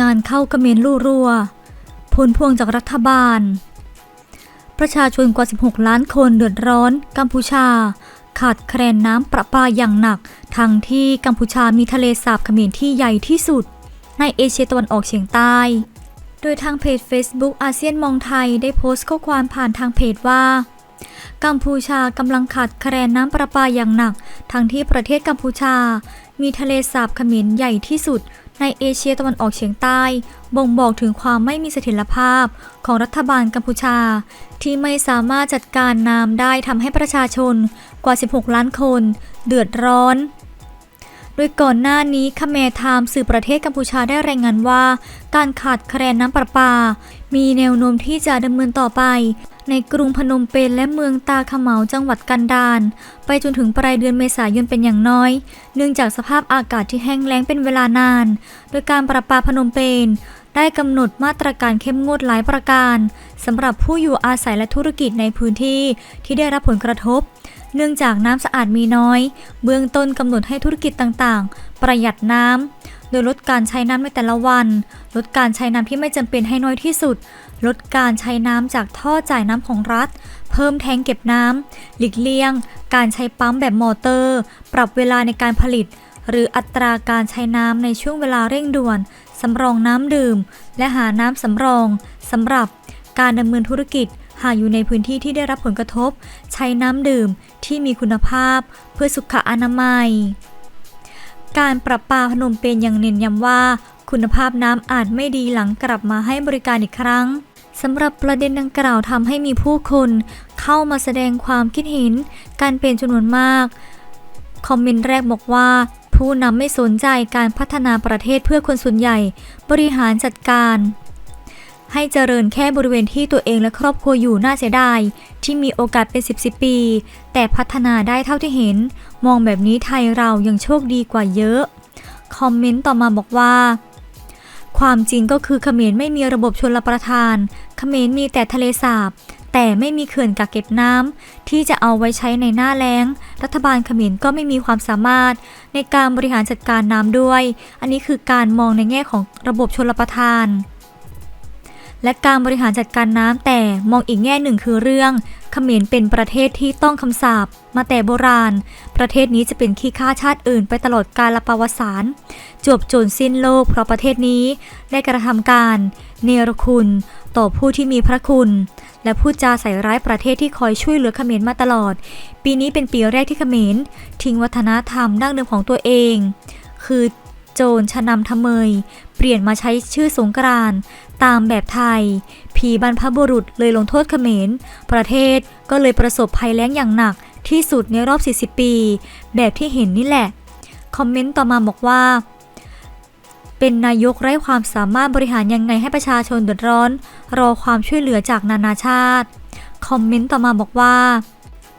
งานเข้าเขมรลู่รัวผลพวงจากรัฐบาล ประชาชนกว่า 16 ล้านคนเดือดร้อน กัมพูชา ขาดแคลนน้ำประปาอย่างหนัก ทั้งที่กัมพูชามีทะเลสาบเขมรที่ใหญ่ที่สุด ในเอเชียตะวันออกเฉียงใต้ โดยทางเพจ Facebook อาเซียนมองไทยได้โพสต์ข้อความผ่านทางเพจว่ากัมพูชากำลังขาดแคลนน้ำประปาอย่างหนัก ทั้งที่ประเทศกัมพูชา มีทะเลสาบเขมรใหญ่ที่สุด ในเอเชียตะวันออกเฉียงใต้ บ่งบอกถึงความไม่มีเสถียรภาพของรัฐบาลกัมพูชา ที่ไม่สามารถจัดการน้ำได้ทำให้ประชาชนกว่า 16 ล้านคน เดือดร้อน โดยก่อนหน้านี้คาเมไทม์สื่อประเทศกัมพูชาได้รายงานว่า การขาดแคลนน้ำประปา มีแนวโน้มที่จะดำเนินต่อไป ในกรุงพนมเปญและเมืองตาขเมาจังหวัดกันดารไปจนถึงปลายเดือนเมษายนเป็นอย่างน้อย เนื่องจากสภาพอากาศที่แห้งแล้งเป็นเวลานาน โดยการประปาพนมเปญได้กำหนดมาตรการเข้มงวดหลายประการสำหรับผู้อยู่อาศัยและธุรกิจในพื้นที่ที่ได้รับผลกระทบ เนื่องจากน้ำสะอาดมีน้อย เบื้องต้นกำหนดให้ธุรกิจต่างๆ ประหยัดน้ำ โดยลดการใช้น้ำในแต่ละวัน ลดการใช้น้ำที่ไม่จำเป็นให้น้อยที่สุด ลดการใช้น้ำจากท่อจ่ายน้ำของรัฐ เพิ่มแทงเก็บน้ำ หลีกเลี่ยง การใช้ปั๊มแบบมอเตอร์ ปรับเวลาในการผลิต หรืออัตราการใช้น้ำในช่วงเวลาเร่งด่วน สำรองน้ำดื่ม และหาน้ำสำรองสำหรับการดำเนินธุรกิจ หากอยู่ในพื้นที่ที่ได้รับผลกระทบ ใช้น้ำดื่มที่มีคุณภาพเพื่อสุขอนามัย การปรับปาพนมเปญยังเน้นย้ำว่า คุณภาพน้ำอาจไม่ดีหลังกลับมาให้บริการอีกครั้งสำหรับประเด็นดังกล่าวทำให้มีผู้คนเข้ามาแสดงความคิดเห็นการเป็นจำนวนมาก คอมเมนต์แรกบอกว่า ผู้นำไม่สนใจการพัฒนาประเทศเพื่อคนส่วนใหญ่ บริหารจัดการ ให้เจริญแค่บริเวณที่ตัวเองและครอบครัวอยู่น่าเสียดายที่มีโอกาสเป็น 10 10ปี แต่พัฒนาได้เท่าที่เห็น มองแบบนี้ไทยเรายังโชคดีกว่าเยอะ คอมเมนต์ต่อมาบอกว่า ความจริงก็คือเขมรไม่มีระบบชลประทาน เขมรมีแต่ทะเลสาบ แต่ไม่มีเขื่อนกักเก็บน้ำที่จะเอาไว้ใช้ในหน้าแล้ง รัฐบาลเขมรก็ไม่มีความสามารถ ในการบริหารจัดการน้ำด้วย อันนี้คือการมองในแง่ของระบบชลประทาน และการบริหารจัดการน้ำแต่มองอีกแง่หนึ่งคือเรื่องเขมรเป็นประเทศที่ต้องคำสาปมาแต่โบราณ ประเทศนี้จะเป็นขี้ข้าชาติอื่นไปตลอดกาลประวัติศาสตร์จบจนสิ้นโลกเพราะประเทศนี้ได้กระทำการ เนรคุณ ต่อผู้ที่มีพระคุณ และพูดจาใส่ร้ายประเทศที่คอยช่วยเหลือเขมรมาตลอด ปีนี้เป็นปีแรกที่เขมรทิ้งวัฒนธรรมดั้งเดิมของตัวเอง คือ โจรชะนำทำเมย เปลี่ยนมาใช้ชื่อสงกรานต์ตามแบบไทย ผีบรรพบุรุษเลยลงโทษเขมร ประเทศก็เลยประสบภัยแล้งอย่างหนักที่สุดในรอบ 40 ปี แบบที่เห็นนี่แหละ คอมเมนต์ต่อมาบอกว่า เป็นนายกไร้ความสามารถบริหารยังไงให้ประชาชนเดือดร้อน รอความช่วยเหลือจากนานาชาติ คอมเมนต์ต่อมาบอกว่า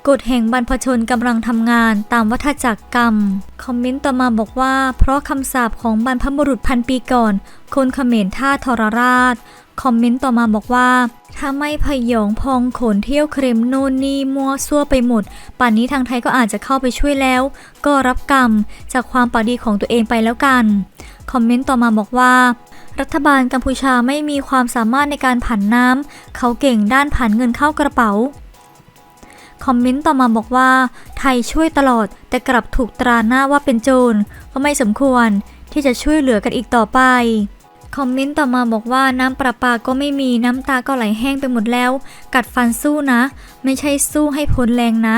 กฎแห่งบรรพชนกำลังทำงานตามวัฏจักรกรรม คอมเมนต์ต่อมาบอกว่า เพราะคำสาปของบรรพบุรุษพันปีก่อน คนเขมรท่าทรราช คอมเมนต์ต่อมาบอกว่า ถ้าไม่พยองพองขนเที่ยวเครมโน่นนี่มั่วซั่วไปหมด ป่านนี้ทางไทยก็อาจจะเข้าไปช่วยแล้ว ก็รับกรรมจากความปาดีของตัวเองไปแล้วกัน คอมเมนต์ต่อมาบอกว่ารัฐบาลกัมพูชาไม่มีความสามารถในการผันน้ำ เขาเก่งด้านผันเงินเข้ากระเป๋า คอมเมนต์ต่อมาบอกว่า ไทยช่วยตลอด แต่กลับถูกตราหน้าว่าเป็นโจรก็ไม่สมควรที่จะช่วยเหลือกันอีกต่อไป คอมเมนต์ต่อมาบอกว่าน้ำประปาก็ไม่มีน้ำตาก็ไหลแห้งไปหมดแล้ว กัดฟันสู้นะ ไม่ใช่สู้ให้พ้นแรงนะ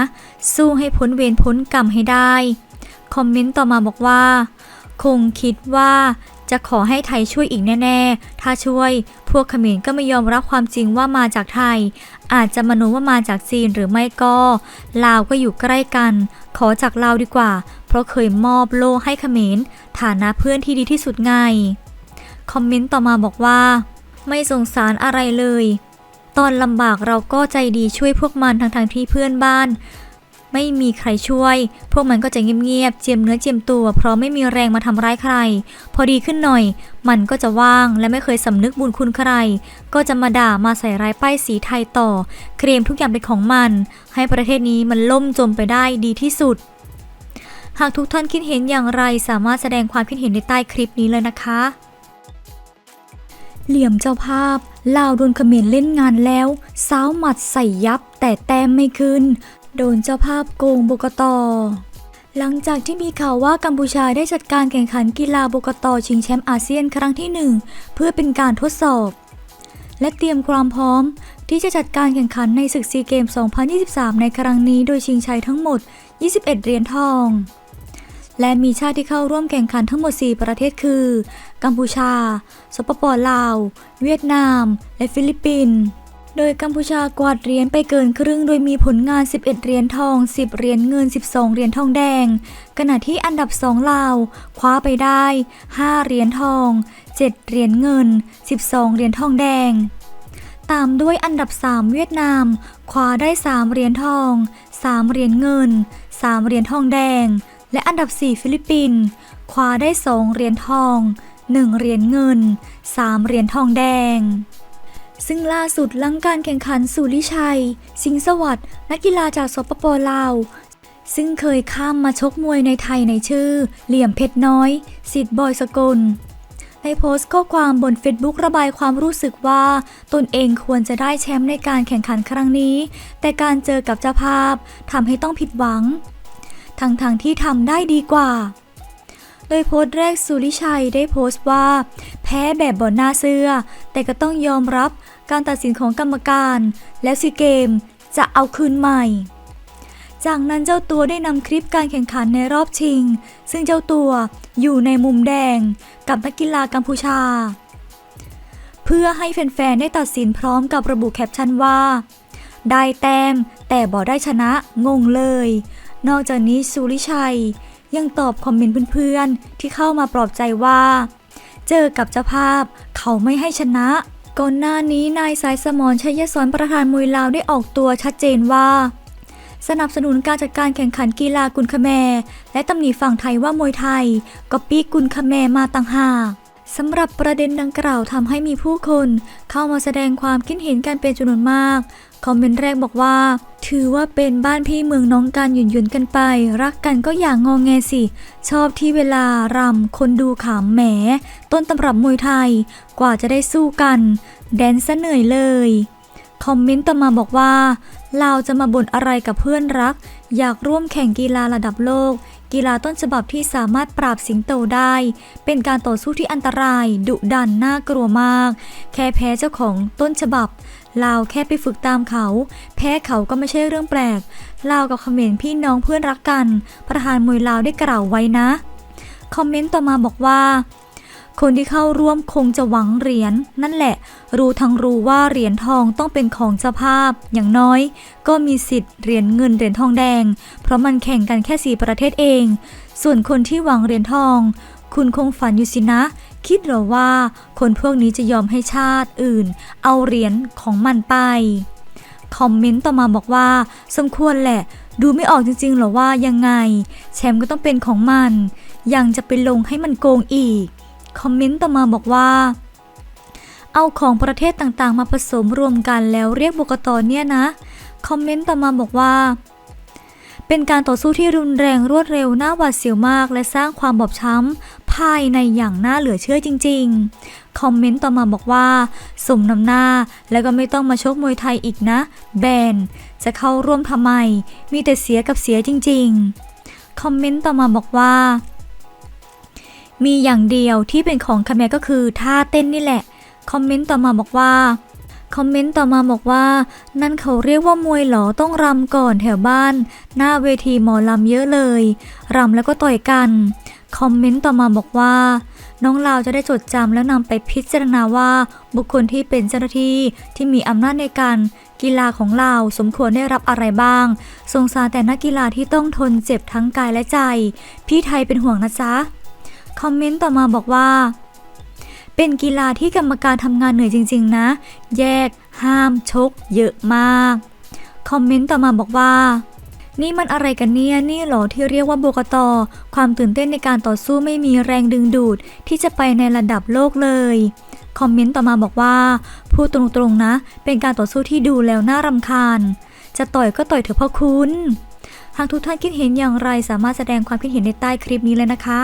สู้ให้พ้นเวรพ้นกรรมให้ได้ คอมเมนต์ต่อมาบอกว่า คงคิดว่า จะขอให้ไทยช่วยอีกแน่ ๆ ถ้าช่วย พวกเขมรก็ไม่ยอมรับความจริงว่ามาจากไทย อาจจะมโนว่ามาจากจีนหรือไม่ก็ลาวก็อยู่ใกล้กัน ขอจากลาวดีกว่า เพราะเคยมอบโล่ให้เขมรฐานะเพื่อนที่ดีที่สุดไง คอมเมนต์ต่อมาบอกว่า ไม่สงสารอะไรเลย ตอนลำบากเราก็ใจดีช่วยพวกมันทั้งๆที่เพื่อนบ้าน ไม่มีใครช่วย พวกมันก็จะเงียบๆเจียมเนื้อเจียมตัว เพราะไม่มีแรงมาทำร้ายใคร พอดีขึ้นหน่อย มันก็จะว่างและไม่เคยสำนึกบุญคุณใคร ก็จะมาด่ามาใส่ร้ายป้ายสีไทยต่อ เคลมทุกอย่างเป็นของมัน ให้ประเทศนี้มันล่มจมไปได้ดีที่สุด หากทุกท่านคิดเห็นอย่างไรสามารถแสดงความคิดเห็นในใต้คลิปนี้เลยนะคะ เหลี่ยมเจ้าภาพลาวโดนเขมรเล่นงานแล้วซ้าวหมัดใส่ยับแต่แต้มไม่ขึ้น โดนเจ้าภาพโกงบกตอหลังจากที่มีข่าวว่ากัมพูชาได้จัดการแข่งขันกีฬาบกตอชิงแชมป์อาเซียนครั้งที่หนึ่งเพื่อเป็นการทดสอบ และเตรียมความพร้อมที่จะจัดการแข่งขันในศึกซีเกม 2023 ในครั้งนี้โดยชิงชัยทั้งหมด 21 เหรียญทอง และมีชาติที่เข้าร่วมแข่งขันทั้งหมด 4 ประเทศคือ กัมพูชา สปปลาว เวียดนาม และฟิลิปปินส์ โดยกัมพูชากวาดเหรียญไปเกินครึ่ง โดยมีผลงาน 11 เหรียญทอง 10 เหรียญเงิน 12 เหรียญทองแดง ขณะที่อันดับ 2 ลาว คว้าไปได้ 5 เหรียญทอง 7 เหรียญเงิน 12 เหรียญทองแดง ตามด้วยอันดับ 3 เวียดนาม คว้าได้ 3 เหรียญทอง 3 เหรียญเงิน 3 เหรียญทองแดง และอันดับ 4 ฟิลิปปินส์ คว้าได้ 2 เหรียญทอง 1 เหรียญเงิน 3 เหรียญทองแดง ซึ่งล่าสุดหลังการแข่งขันสุริชัย สิงห์สวัสดิ์นักกีฬาจากสปปลาว ซึ่งเคยข้ามมาชกมวยในไทยในชื่อ เหลี่ยมเพชรน้อย สิทธิ์บอยสกลได้โพสต์ข้อความบนเฟซบุ๊กระบายความรู้สึกว่า ตนเองควรจะได้แชมป์ในการแข่งขันครั้งนี้ แต่การเจอกับเจ้าภาพทำให้ต้องผิดหวัง ทั้งๆทที่ทำได้ดีกว่า โดยโพสต์แรกสุริชัยได้โพสต์ว่า แพ้แบบบนหน้าเสื้อ แต่ก็ต้องยอมรับการตัดสินของกรรมการ แล้วซีเกมจะเอาคืนใหม่ จากนั้นเจ้าตัวได้นำคลิปการแข่งขันในรอบชิง ซึ่งเจ้าตัวอยู่ในมุมแดงกับนักกีฬากัมพูชา เพื่อให้แฟนๆได้ตัดสินพร้อมกับระบุแคปชั่นว่า ได้แต้มแต่บ่ได้ชนะงงเลย นอกจากนี้สุริชัย ยังตอบคอมเมนต์เพื่อนๆ ที่เข้ามาปลอบใจว่า เจอกับเจ้าภาพเขาไม่ให้ชนะ ก่อนหน้านี้นายสายสมรชัยสอนประธานมวยลาวได้ออกตัวชัดเจนว่า สนับสนุนการจัดการแข่งขันกีฬากุนคแมร์และตำหนิฝั่งไทยว่ามวยไทยก็ปีกุนคแมร์มาต่างหาก สำหรับประเด็นดังกล่าวทำให้มีผู้คนเข้ามาแสดงความคิดเห็นกันเป็นจำนวนมาก คอมเมนต์แรกบอกว่า ถือว่าเป็นบ้านพี่เมืองน้องกันหยุ่นหยุนกันไป รักกันก็อย่างงองแงสิ ชอบที่เวลารำคนดูขำแหม ต้นตำรับมวยไทย กว่าจะได้สู้กัน แดนซะเหนื่อยเลย คอมเมนต์ต่อมาบอกว่าลาจะมาบ่นอะไรกับเพื่อนรัก อยากร่วมแข่งกีฬาระดับโลก กีฬาต้นฉบับที่สามารถปราบสิงโตได้ เป็นการต่อสู้ที่อันตราย ดุดันน่ากลัวมาก แค่แพ้เจ้าของต้นฉบับลาวแค่ไปฝึกตามเขา แพ้เขาก็ไม่ใช่เรื่องแปลกลาวกับเขมรพี่น้องเพื่อนรักกัน ประธานมวยลาวได้กล่าวไว้นะ คอมเมนต์ต่อมาบอกว่า คนที่เข้าร่วมคงจะหวังเหรียญนั่นแหละ รู้ทั้งรู้ว่าเหรียญทองต้องเป็นของเจ้าภาพ อย่างน้อย ก็มีสิทธิ์เหรียญเงินเหรียญทองแดง เพราะมันแข่งกันแค่สี่ประเทศเอง ส่วนคนที่หวังเหรียญทอง คุณคงฝันอยู่สินะ คิดหรอว่า คนพวกนี้จะยอมให้ชาติอื่น เอาเหรียญของมันไปคอมเมนต์ต่อมาบอกว่า สมควรแหละ ดูไม่ออกจริงๆหรอว่ายังไง แชมป์ก็ต้องเป็นของมัน ยังจะไปลงให้มันโกงอีก คอมเมนต์ต่อมาบอกว่า เอาของประเทศต่างๆ มาผสมรวมกันแล้วเรียกบกตเนี่ยนะ คอมเมนต์ต่อมาบอกว่า เป็นการต่อสู้ที่รุนแรงรวดเร็วน่าหวาดเสียวมาก และสร้างความบอบช้ำภายในอย่างน่าเหลือเชื่อจริง ๆ คอมเมนต์ต่อมาบอกว่า สมน้ำหน้าแล้วก็ไม่ต้องมาชกมวยไทยอีกนะ แบนจะเข้าร่วมทำไม มีแต่เสียกับเสียจริง ๆ คอมเมนต์ต่อมาบอกว่า มีอย่างเดียวที่เป็นของคาเมก็คือท่าเต้นนี่แหละ คอมเมนต์ต่อมาบอกว่า คอมเมนต์ต่อมาบอกว่า นั่นเขาเรียกว่ามวยหรอต้องรำก่อนแถวบ้าน หน้าเวทีหมอลำเยอะเลยรำแล้วก็ต่อยกัน คอมเมนต์ต่อมาบอกว่า น้องลาวจะได้จดจำแล้วนำไปพิจารณาว่า บุคคลที่เป็นเจ้าหน้าที่ที่มีอำนาจในการกีฬาของลาสมควรได้รับอะไรบ้าง สงสารแต่นักกีฬาที่ต้องทนเจ็บทั้งกายและใจ พี่ไทยเป็นห่วงนะจ๊ะ คอมเมนต์ต่อมาบอกว่า เป็นกีฬาที่กรรมการทำงานเหนื่อยจริง ๆ นะ แยก ห้ามชก เยอะมาก คอมเมนต์ต่อมาบอกว่า นี่มันอะไรกันเนี่ย นี่เหรอที่เรียกว่าโบกตความตื่นเต้นในการต่อสู้ไม่มีแรงดึงดูด ที่จะไปในระดับโลกเลยคอมเมนต์ต่อมาบอกว่าพูดตรงๆนะ เป็นการต่อสู้ที่ดูแล้วน่ารำคาญ จะต่อยก็ต่อยเถอะพ่อคุณ หากทุกท่านคิดเห็นอย่างไรสามารถแสดงความคิดเห็นในใต้คลิปนี้เลยนะคะ